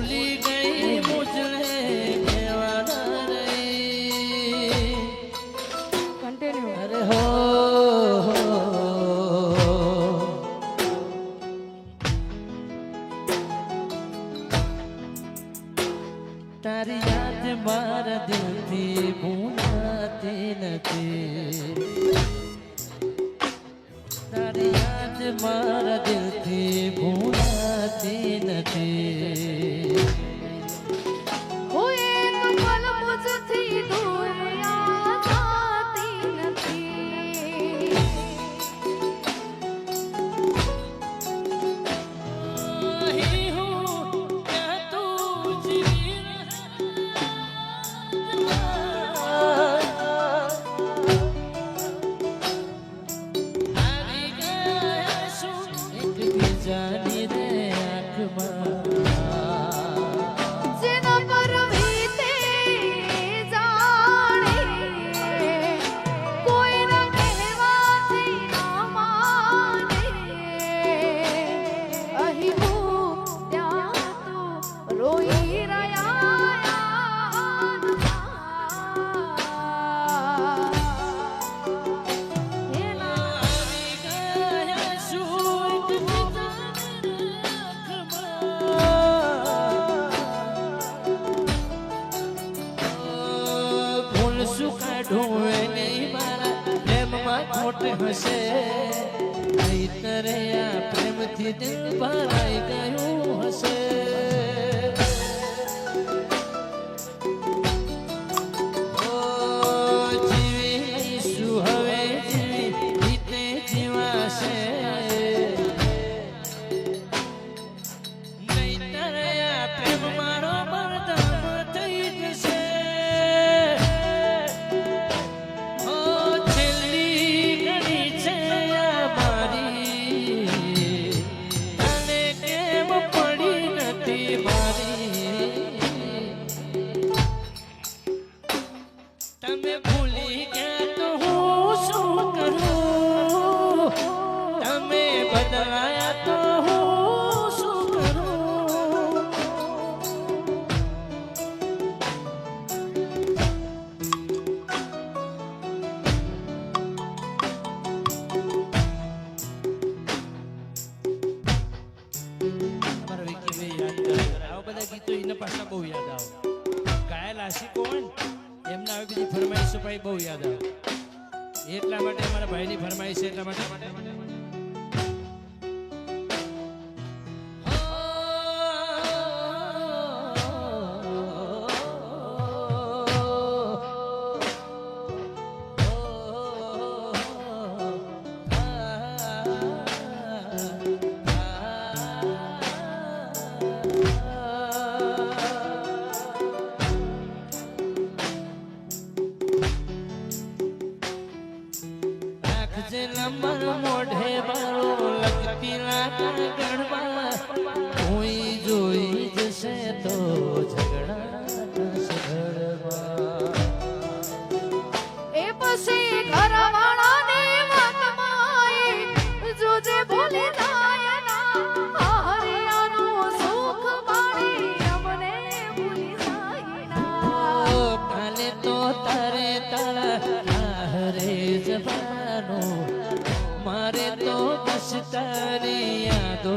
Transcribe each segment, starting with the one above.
ભૂલી ગઈ મુજલે કહેવાના રે કન્ટિન્યુ અરે હો. તારી યાદ મારા દિલથી ભૂલાતી નથી. તારી યાદ મારા દિલથી ભૂલાતી નથી. શું કાઢું એને મારા. પ્રેમમાં ખોટ હશે. નહીતરે આ પ્રેમથી દિલ ભરાઈ ગયું હશે. બધા ગીતો એને પાછા બહુ યાદ આવે ગાયેલા હશે કોણ એમના આવી બીજી ફરમાઈશો ભાઈ બહુ યાદ આવે. એટલા માટે મારા ભાઈની ફરમાઈશ એટલા માટે. મારે તો બસ તારી યાદો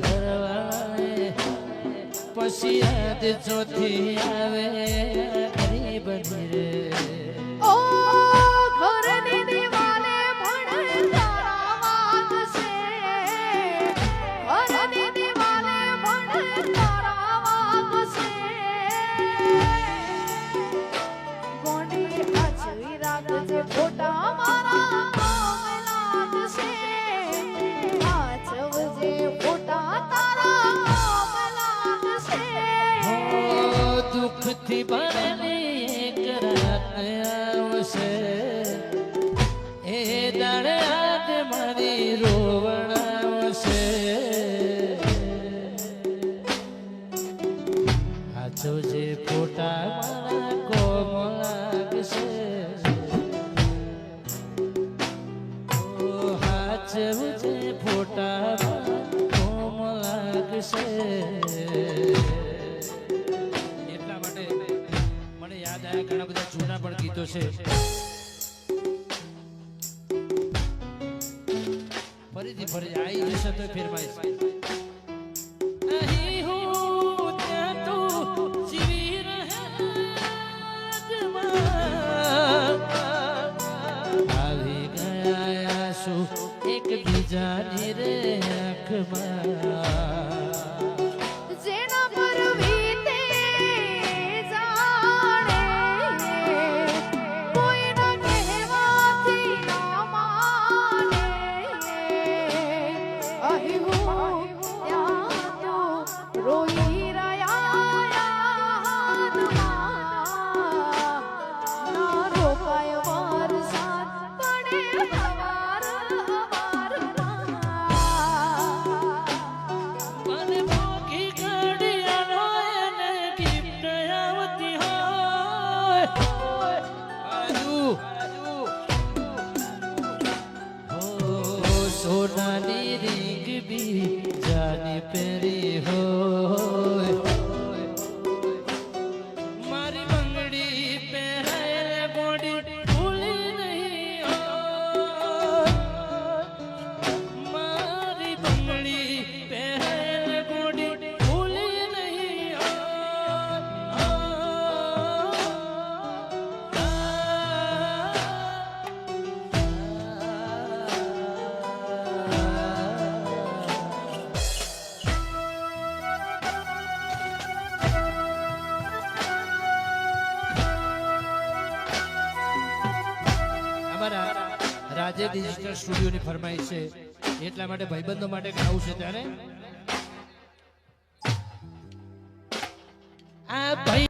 ભરવાને પછી હાથ ચોથી આવે ગરીબ ધીરે ડોલી ભરેલી એક રાત આવશે. એ દાડે હાથ મારી રોવણ આવશે. હાથો જે ફોટા પણ ગીતો છે. ફરીથી ફરી આવી જશે તો ફેરવાય. આંસુ એકબીજાની રે આંખમાં. Ring બી જાની પહેરી હોય. મારી બંગડી પહેરે ગોડી અમારા રાજે ડિજિટલ સ્ટુડિયોની ફરમાઈશ છે. એટલા માટે ભાઈબંધો માટે ગાવું છે ત્યારે. આ ભાઈ